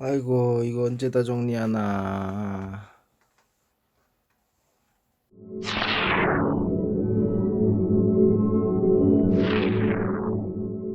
아이고 이거 언제 다 정리하나.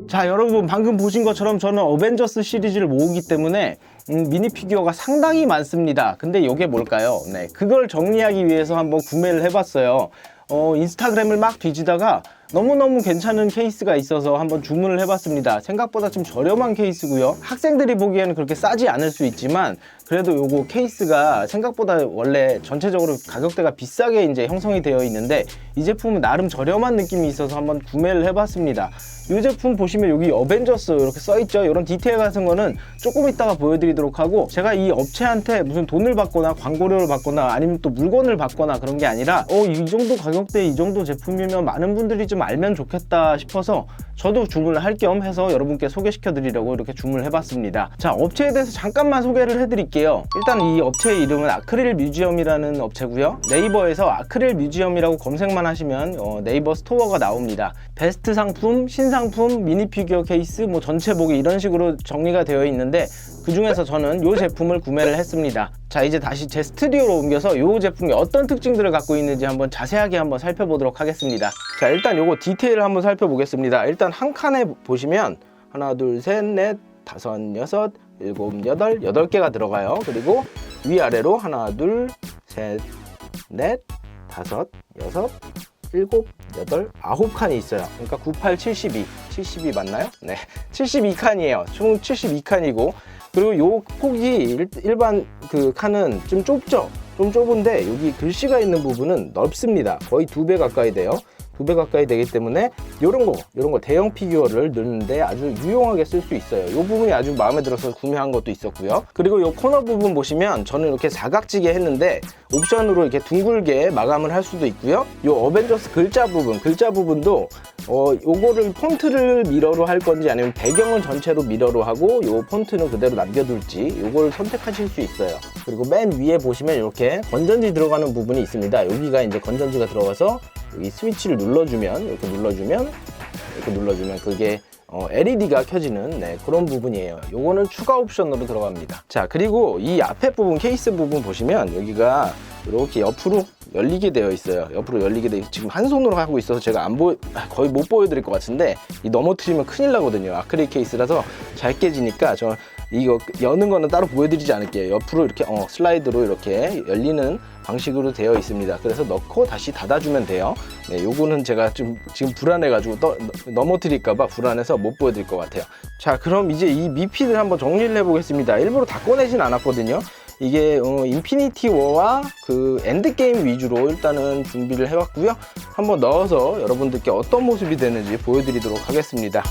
자 여러분 방금 보신 것처럼 저는 어벤져스 시리즈를 모으기 때문에 음, 미니 피규어가 상당히 많습니다. 근데 이게 뭘까요? 네 그걸 정리하기 위해서 한번 구매를 해봤어요. 어, 인스타그램을 막 뒤지다가 너무너무 괜찮은 케이스가 있어서 한번 주문을 해봤습니다. 생각보다 좀 저렴한 케이스고요. 학생들이 보기에는 그렇게 싸지 않을 수 있지만 그래도 요거 케이스가 생각보다 원래 전체적으로 가격대가 비싸게 이제 형성이 되어 있는데 이 제품은 나름 저렴한 느낌이 있어서 한번 구매를 해봤습니다. 이 제품 보시면 여기 어벤져스 이렇게 써있죠. 이런 디테일 같은 거는 조금 이따가 보여드리도록 하고 제가 이 업체한테 무슨 돈을 받거나 광고료를 받거나 아니면 또 물건을 받거나 그런 게 아니라 어, 이 정도 가격대 이 정도 제품이면 많은 분들이 좀 알면 좋겠다 싶어서 저도 주문을 할 겸 해서 여러분께 소개시켜 드리려고 이렇게 주문을 해봤습니다. 자, 업체에 대해서 잠깐만 소개를 해드릴게요. 일단 이 업체의 이름은 아크릴 뮤지엄이라는 업체고요. 네이버에서 아크릴 뮤지엄이라고 검색만 하시면 어, 네이버 스토어가 나옵니다. 베스트 상품, 신상품, 미니 피규어 케이스, 뭐 전체 보기 이런 식으로 정리가 되어 있는데 그 중에서 저는 이 제품을 구매를 했습니다. 자, 이제 다시 제 스튜디오로 옮겨서 이 제품이 어떤 특징들을 갖고 있는지 한번 자세하게 한번 살펴보도록 하겠습니다. 자, 일단 요거 디테일을 한번 살펴보겠습니다. 일단 한 칸에 보시면 하나, 둘, 셋, 넷, 다섯, 여섯, 일곱, 여덟, 여덟 개가 들어가요. 그리고 위아래로 하나, 둘, 셋, 넷, 다섯, 여섯, 일곱, 여덟, 아홉 칸이 있어요. 그러니까 98, 72, 72 맞나요? 네, 72칸이에요. 총 72칸이고 그리고 요 폭이 일, 일반 그 칸은 좀 좁죠? 좀 좁은데 여기 글씨가 있는 부분은 넓습니다. 거의 두 배 가까이 돼요. 두 배 가까이 되기 때문에 이런 거, 이런 거 대형 피규어를 넣는데 아주 유용하게 쓸 수 있어요. 이 부분이 아주 마음에 들어서 구매한 것도 있었고요. 그리고 이 코너 부분 보시면 저는 이렇게 사각지게 했는데 옵션으로 이렇게 둥글게 마감을 할 수도 있고요. 이 어벤져스 글자 부분, 글자 부분도 어, 요거를 폰트를 미러로 할 건지 아니면 배경을 전체로 미러로 하고 요 폰트는 그대로 남겨둘지 요걸 선택하실 수 있어요. 그리고 맨 위에 보시면 이렇게 건전지 들어가는 부분이 있습니다. 여기가 이제 건전지가 들어가서 여기 스위치를 눌러주면 이렇게 눌러주면 이렇게 눌러주면 그게 어, LED가 켜지는 네, 그런 부분이에요. 요거는 추가 옵션으로 들어갑니다. 자, 그리고 이 앞에 부분, 케이스 부분 보시면 여기가 이렇게 옆으로 열리게 되어 있어요. 옆으로 열리게 되어 지금 한 손으로 하고 있어서 제가 안 보여 거의 못 보여드릴 것 같은데 이 넘어뜨리면 큰일 나거든요. 아크릴 케이스라서 잘 깨지니까 저 이거 여는 거는 따로 보여드리지 않을게요. 옆으로 이렇게 어, 슬라이드로 이렇게 열리는 방식으로 되어 있습니다. 그래서 넣고 다시 닫아주면 돼요. 네, 요거는 제가 좀 지금 불안해가지고 떠, 넘어뜨릴까봐 불안해서 못 보여드릴 것 같아요. 자, 그럼 이제 이 미피를 한번 정리를 해보겠습니다. 일부러 다 꺼내진 않았거든요. 이게 어, 인피니티 워와 그 엔드게임 위주로 일단은 준비를 해봤고요. 한번 넣어서 여러분들께 어떤 모습이 되는지 보여드리도록 하겠습니다.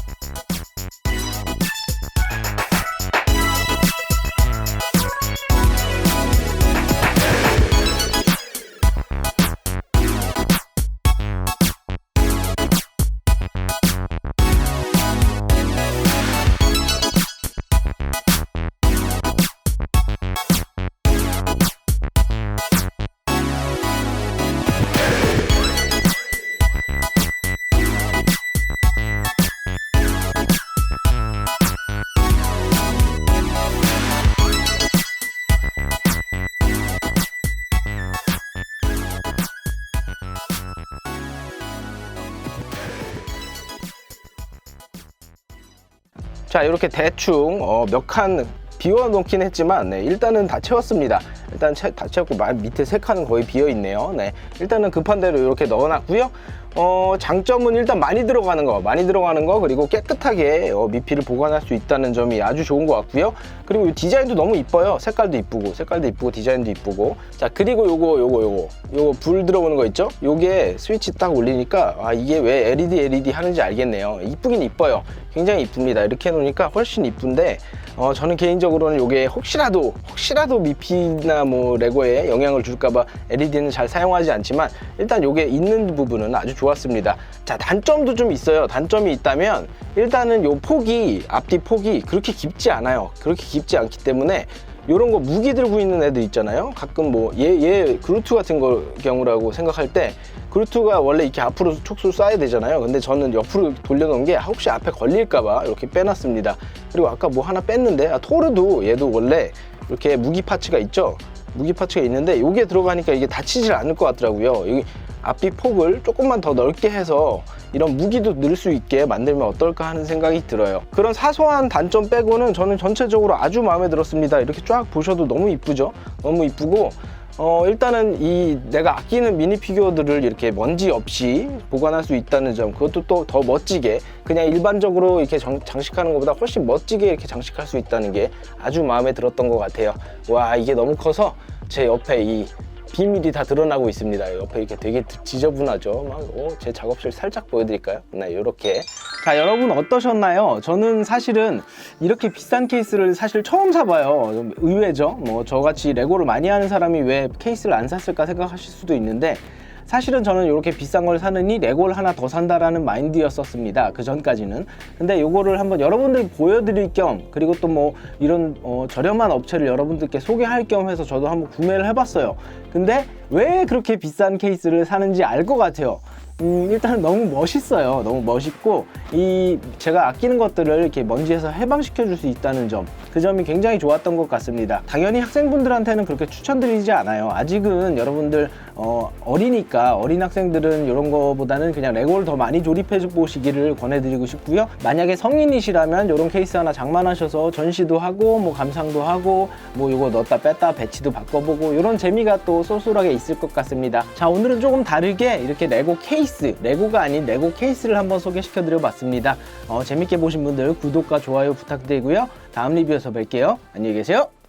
자 이렇게 대충 어, 몇칸 비워 놓긴 했지만 네, 일단은 다 채웠습니다. 일단 채, 다 채웠고 마- 밑에 세 칸은 거의 비어 있네요. 네, 일단은 급한 대로 이렇게 넣어 놨고요 어, 장점은 일단 많이 들어가는 거 많이 들어가는 거 그리고 깨끗하게 어, 미피를 보관할 수 있다는 점이 아주 좋은 것 같고요. 그리고 이 디자인도 너무 이뻐요. 색깔도 이쁘고 색깔도 이쁘고 디자인도 이쁘고. 자 그리고 요거 요거 요거. 요거 불 들어오는 거 있죠? 요게 스위치 딱 올리니까 아 이게 왜 LED LED 하는지 알겠네요. 이쁘긴 이뻐요. 굉장히 이쁩니다. 이렇게 해놓으니까 훨씬 이쁜데 어, 저는 개인적으로는 요게 혹시라도 혹시라도 미피나 뭐 레고에 영향을 줄까봐 LED는 잘 사용하지 않지만 일단 요게 있는 부분은 아주 좋았습니다 자 단점도 좀 있어요 단점이 있다면 일단은 요 폭이 앞뒤 폭이 그렇게 깊지 않아요 그렇게 깊지 않기 때문에 이런 거 무기 들고 있는 애들 있잖아요. 가끔 뭐 얘 얘 그루트 같은 거 경우라고 생각할 때 그루트가 원래 이렇게 앞으로 촉수 쏴야 되잖아요. 근데 저는 옆으로 돌려놓은 게 혹시 앞에 걸릴까봐 이렇게 빼놨습니다. 그리고 아까 뭐 하나 뺐는데 아, 토르도 얘도 원래 이렇게 무기 파츠가 있죠. 무기 파츠가 있는데 이게 들어가니까 이게 다치질 않을 것 같더라고요. 여기 앞뒤 폭을 조금만 더 넓게 해서 이런 무기도 넣을 수 있게 만들면 어떨까 하는 생각이 들어요. 그런 사소한 단점 빼고는 저는 전체적으로 아주 마음에 들었습니다. 이렇게 쫙 보셔도 너무 이쁘죠? 너무 이쁘고 어, 일단은 이 내가 아끼는 미니 피규어들을 이렇게 먼지 없이 보관할 수 있다는 점 그것도 또 더 멋지게 그냥 일반적으로 이렇게 정- 장식하는 것보다 훨씬 멋지게 이렇게 장식할 수 있다는 게 아주 마음에 들었던 것 같아요. 와 이게 너무 커서 제 옆에 이 비밀이 다 드러나고 있습니다. 옆에 이렇게 되게 지저분하죠. 막, 어, 제 작업실 살짝 보여드릴까요? 네, 이렇게. 자, 여러분 어떠셨나요? 저는 사실은 이렇게 비싼 케이스를 사실 처음 사봐요. 좀 의외죠? 뭐, 저같이 레고를 많이 하는 사람이 왜 케이스를 안 샀을까 생각하실 수도 있는데, 사실은 저는 이렇게 비싼 걸 사느니 레고를 하나 더 산다라는 마인드였었습니다. 그 전까지는. 근데 요거를 한번 여러분들 보여드릴 겸 그리고 또 뭐 이런 어, 저렴한 업체를 여러분들께 소개할 겸 해서 저도 한번 구매를 해봤어요. 근데 왜 그렇게 비싼 케이스를 사는지 알 것 같아요. 음, 일단 너무 멋있어요. 너무 멋있고 이 제가 아끼는 것들을 이렇게 먼지에서 해방시켜 줄 수 있다는 점, 그 점이 굉장히 좋았던 것 같습니다. 당연히 학생분들한테는 그렇게 추천드리지 않아요. 아직은 여러분들 어, 어리니까 어린 학생들은 이런 거보다는 그냥 레고를 더 많이 조립해 보시기를 권해드리고 싶고요. 만약에 성인이시라면 이런 케이스 하나 장만하셔서 전시도 하고 뭐 감상도 하고 뭐 이거 넣었다 뺐다 배치도 바꿔보고 이런 재미가 또 쏠쏠하게 있을 것 같습니다. 자 오늘은 조금 다르게 이렇게 레고 케이스, 레고가 아닌 레고 케이스를 한번 소개시켜 드려봤습니다. 어, 재밌게 보신 분들 구독과 좋아요 부탁드리고요. 다음 리뷰에서 뵐게요. 안녕히 계세요.